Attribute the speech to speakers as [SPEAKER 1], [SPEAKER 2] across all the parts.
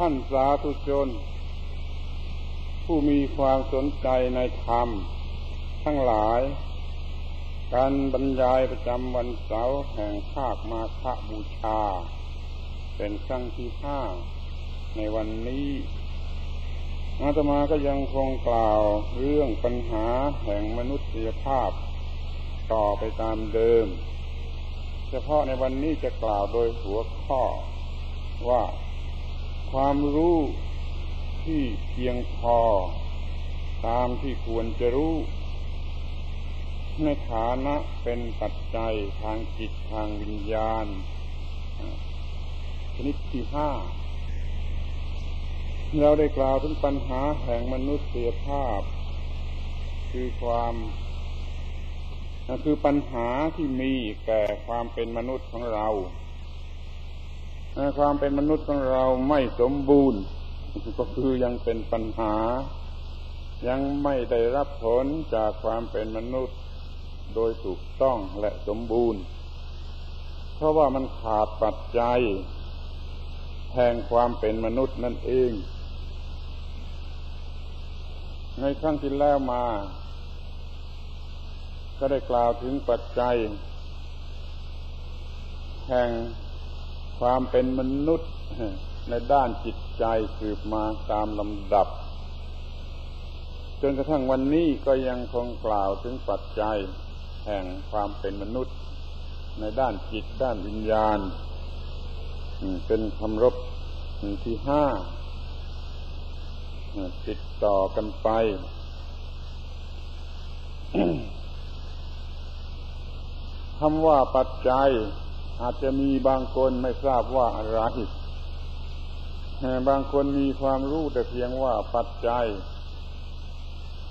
[SPEAKER 1] ท่านสาธุชน ผู้มีความสนใจในธรรม ทั้งหลาย การบรรยายประจำวันเสาร์แห่งภาคมาฆบูชา เป็นครั้งที่ห้าในวันนี้อาตมาก็ยังคงกล่าวเรื่องปัญหาแห่งมนุษยภาพ ต่อไปตามเดิม เฉพาะในวันนี้จะกล่าวโดยหัวข้อว่า ความรู้ที่เพียงพอ ตามที่ควรจะรู้ ในฐานะเป็นปัจจัยทางจิตทางวิญญาณ ชนิดที่ห้าเราได้กล่าวถึงปัญหาแห่งมนุษยภาพ คือความคือปัญหาที่มีแก่ความเป็นมนุษย์ของเรา ความเป็นมนุษย์ของเราไม่สมบูรณ์ ก็คือยังเป็นปัญหา ยังไม่ได้รับผลจากความเป็นมนุษย์ โดยถูกต้องและสมบูรณ์ เพราะว่ามันขาดปัจจัยแห่งความเป็นมนุษย์นั่นเอง ในครั้งที่แล้วมา ก็ได้กล่าวถึงปัจจัย แห่ง ความเป็นมนุษย์ในด้านจิตใจสืบมาตามลำดับ จนกระทั่งวันนี้ก็ยังคงกล่าวถึงปัจจัยแห่งความเป็นมนุษย์ ในด้านจิตด้านวิญญาณ เป็นคำรบที่ห้าติดต่อกันไป คำว่าปัจจัย อาจจะมีบางคนไม่ทราบว่าอะไรบางคนมีความรู้แต่เพียงว่าปัจจัย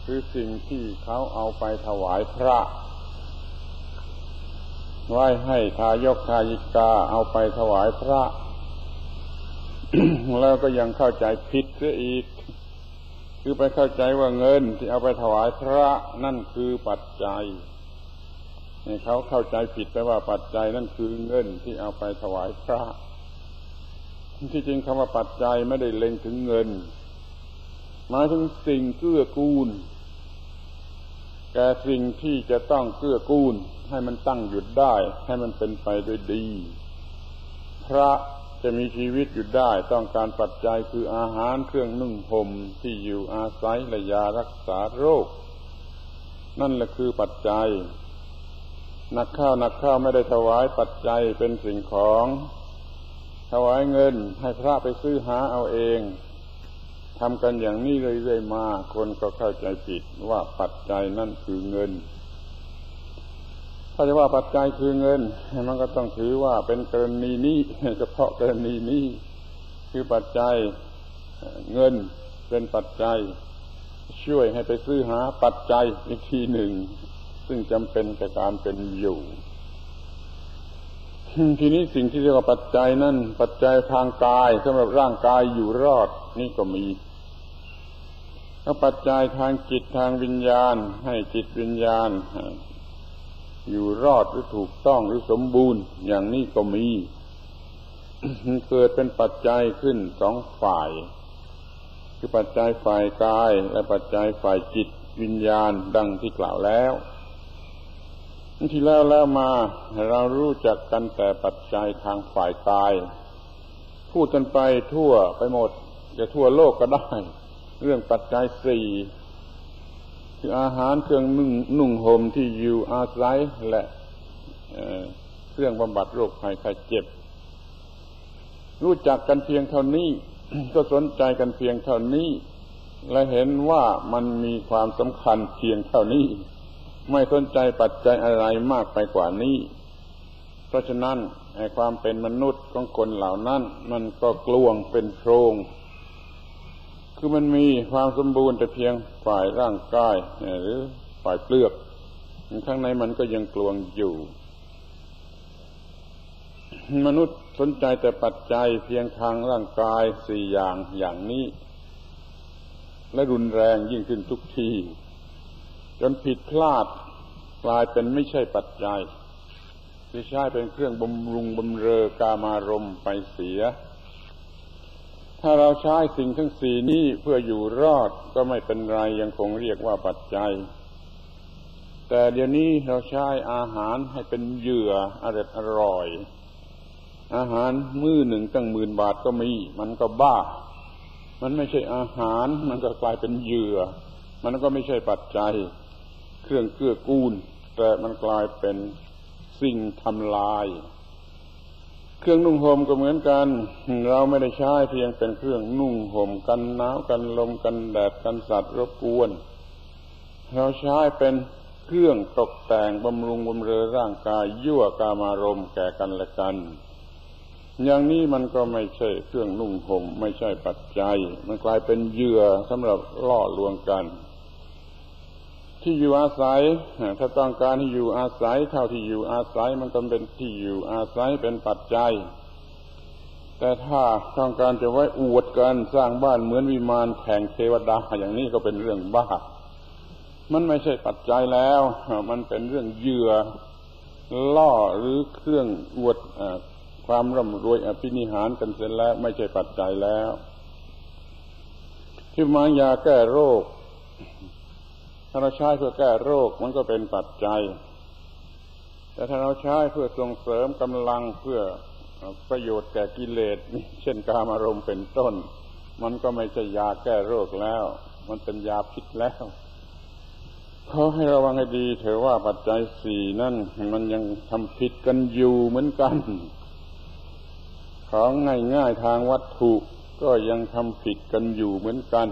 [SPEAKER 1] คือสิ่งที่เขาเอาไปถวายพระไว้ให้ทายกทายิกาเอาไปถวายพระ แล้วก็ยังเข้าใจผิดเสียอีก คือไปเข้าใจว่าเงินที่เอาไปถวายพระนั่นคือปัจจัย เขาเข้าใจผิดไปว่าปัจจัยนั่นคือเงินที่เอาไปถวายพระที่จริงคำว่าปัจจัยไม่ได้เล็งถึงเงิน หมายถึงสิ่งเกื้อกูลแก่สิ่งที่จะต้องเกื้อกูล ให้มันตั้งหยุดได้ ให้มันเป็นไปด้วยดี พระจะมีชีวิตอยู่ได้ ต้องการปัจจัยคืออาหารเครื่องนุ่งห่มที่อยู่อาศัยและยารักษาโรค นั่นแหละคือปัจจัย นักข้าวนักข้าวไม่ได้ถวายปัจจัยเป็นสิ่งของ ถวายเงินให้พระไปซื้อหาเอาเองทำกันอย่างนี้เรื่อยๆมา คนก็เข้าใจผิดว่าปัจจัยนั่นคือเงิน ถ้าจะว่าปัจจัยคือเงิน มันก็ต้องถือว่าเป็นกรณีนี้เฉพาะกรณีนี้คือปัจจัยเงินเป็นปัจจัย ช่วยให้ไปซื้อหาปัจจัยอีกทีหนึ่ง ซึ่งจำเป็นแก่การเป็นอยู่ ทีนี้สิ่งที่เรียกว่าปัจจัยนั่นปัจจัยทางกายสำหรับร่างกายอยู่รอดนี่ก็มีแล้วปัจจัยทางจิตทางวิญญาณ ให้จิตวิญญาณ อยู่รอดหรือถูกต้องหรือสมบูรณ์ อย่างนี้ก็มีเกิดเป็นปัจจัยขึ้นสองฝ่าย คือปัจจัยฝ่ายกายและปัจจัยฝ่ายจิตวิญญาณดังที่กล่าวแล้ว ที่แล้วแล้วมาเรารู้จักกันแต่ปัจจัยทางฝ่ายกาย พูดกันไปทั่วไปหมด จะทั่วโลกก็ได้ เรื่องปัจจัยสี่คืออาหารเครื่องนุ่งนุ่งห่มที่อยู่อาศัยและเครื่องบำบัดโรคภัยไข้เจ็บ รู้จักกันเพียงเท่านี้ ก็สนใจกันเพียงเท่านี้ และเห็นว่ามันมีความสำคัญเพียงเท่านี้ ไม่สนใจปัจจัยอะไรมากไปกว่านี้ เพราะฉะนั้นไอ้ความเป็นมนุษย์ของคนเหล่านั้น มันก็กลวงเป็นโพรง คือมันมีความสมบูรณ์แต่เพียงฝ่ายร่างกายหรือฝ่ายเปลือก ข้างในมันก็ยังกลวงอยู่ มนุษย์สนใจแต่ปัจจัยเพียงทางร่างกายสี่อย่างอย่างนี้ และรุนแรงยิ่งขึ้นทุกที จนผิดพลาดกลายเป็นไม่ใช่ปัจจัยที่ใช้เป็นเครื่องบำรุงบำเรอกามารมไปเสีย ถ้าเราใช้สิ่งทั้งสี่นี้เพื่ออยู่รอดก็ไม่เป็นไรยังคงเรียกว่าปัจจัย แต่เดี๋ยวนี้เราใช้อาหารให้เป็นเหยื่ออร่อยอร่อย อาหารมื้อหนึ่งตั้งหมื่นบาทก็มี มันก็บ้า มันไม่ใช่อาหาร มันก็กลายเป็นเหยื่อ มันก็ไม่ใช่ปัจจัย เครื่องเกื้อกูล แต่มันกลายเป็นสิ่งทำลาย เครื่องนุ่งห่มก็เหมือนกัน เราไม่ได้ใช้เพียงเป็นเครื่องนุ่งห่มกันหนาวกันลมกันแดดกันสัตว์รบกวน เราใช้เป็นเครื่องตกแต่งบำรุงบำเรอร่างกายยั่วกามารมแก่กันและกัน อย่างนี้มันก็ไม่ใช่เครื่องนุ่งห่มไม่ใช่ปัจจัย มันกลายเป็นเหยื่อสำหรับล่อลวงกัน ที่อยู่อาศัย ถ้าต้องการที่อยู่อาศัย เท่าที่อยู่อาศัยมันก็เป็นที่อยู่อาศัยเป็นปัจจัย แต่ถ้าต้องการจะไว้อวดกันสร้างบ้านเหมือนวิมานแข่งเทวดาอย่างนี้ก็เป็นเรื่องบ้า มันไม่ใช่ปัจจัยแล้ว มันเป็นเรื่องเหยื่อล่อหรือเครื่องอวดความร่ำรวยอภินิหารกันเสร็จแล้วไม่ใช่ปัจจัยแล้ว ที่มายาแก้โรค ถ้าเราใช้เพื่อแก้โรคมันก็เป็นปัจจัย แต่ถ้าเราใช้เพื่อส่งเสริมกำลังเพื่อประโยชน์แก่กิเลสเช่นกามอารมณ์เป็นต้น มันก็ไม่ใช่ยาแก้โรคแล้ว มันเป็นยาพิษแล้วขอให้ระวังให้ดีเถอะว่าปัจจัยสี่นั่นมันยังทำผิดกันอยู่เหมือนกัน ของง่ายๆทางวัตถุก็ยังทำผิดกันอยู่เหมือนกัน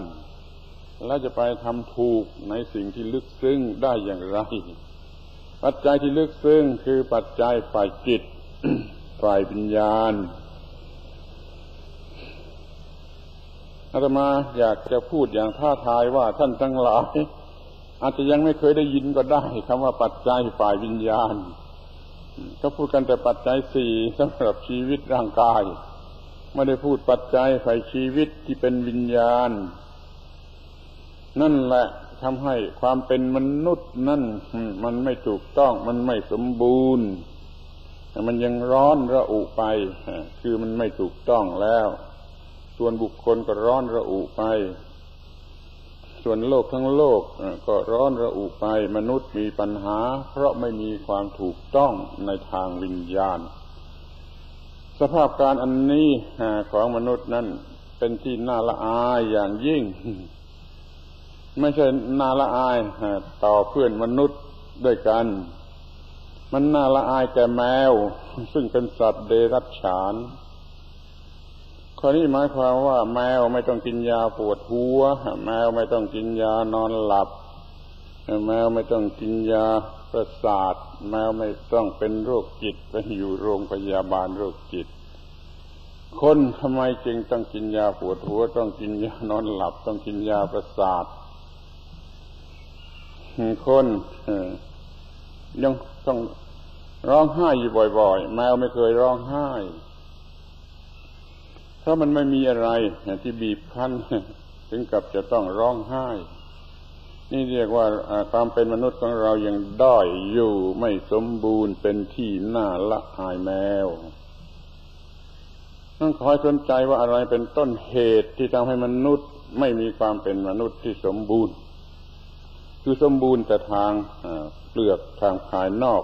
[SPEAKER 1] แล้วจะไปทำถูกในสิ่งที่ลึกซึ้งได้อย่างไร ปัจจัยที่ลึกซึ้งคือปัจจัยฝ่ายจิต ฝ่ายวิญญาณอาตมาอยากจะพูดอย่างท้าทายว่าท่านทั้งหลาย อาจจะยังไม่เคยได้ยินก็ได้คำว่าปัจจัยฝ่ายวิญญาณ ก็พูดกันแต่ปัจจัยสี่สำหรับชีวิตร่างกาย ไม่ได้พูดปัจจัยฝ่ายชีวิตที่เป็นวิญญาณ นั่นแหละทำให้ความเป็นมนุษย์นั่นมันไม่ถูกต้องมันไม่สมบูรณ์ มันยังร้อนระอุไป คือมันไม่ถูกต้องแล้ว ส่วนบุคคลก็ร้อนระอุไป ส่วนโลกทั้งโลกก็ร้อนระอุไป มนุษย์มีปัญหา เพราะไม่มีความถูกต้องในทางวิญญาณ สภาพการอันนี้ของมนุษย์นั้นเป็นที่น่าละอายอย่างยิ่ง ไม่ใช่น่าละอายต่อเพื่อนมนุษย์ด้วยกัน มันน่าละอายแก่แมว ซึ่งเป็นสัตว์เดรัจฉานข้อนี้หมายความว่า แมวไม่ต้องกินยาปวดหัว แมวไม่ต้องกินยานอนหลับ แมวไม่ต้องกินยาประสาท แมวไม่ต้องเป็นโรคจิตไปอยู่โรงพยาบาลโรคจิต คนทำไมจึงต้องกินยาปวดหัว ต้องกินยานอนหลับ ต้องกินยาประสาท คนยังต้องร้องไห้อยู่บ่อยๆ แมวไม่เคยร้องไห้ เพราะมันไม่มีอะไรที่บีบคั้นถึงกับจะต้องร้องไห้ นี่เรียกว่าความเป็นมนุษย์ของเรายังด้อยอยู่ไม่สมบูรณ์เป็นที่น่าละอายแมว ต้องคอยสนใจว่าอะไรเป็นต้นเหตุที่ทำให้มนุษย์ไม่มีความเป็นมนุษย์ที่สมบูรณ์ คือสมบูรณ์แต่ทางเปลือกทางภายนอก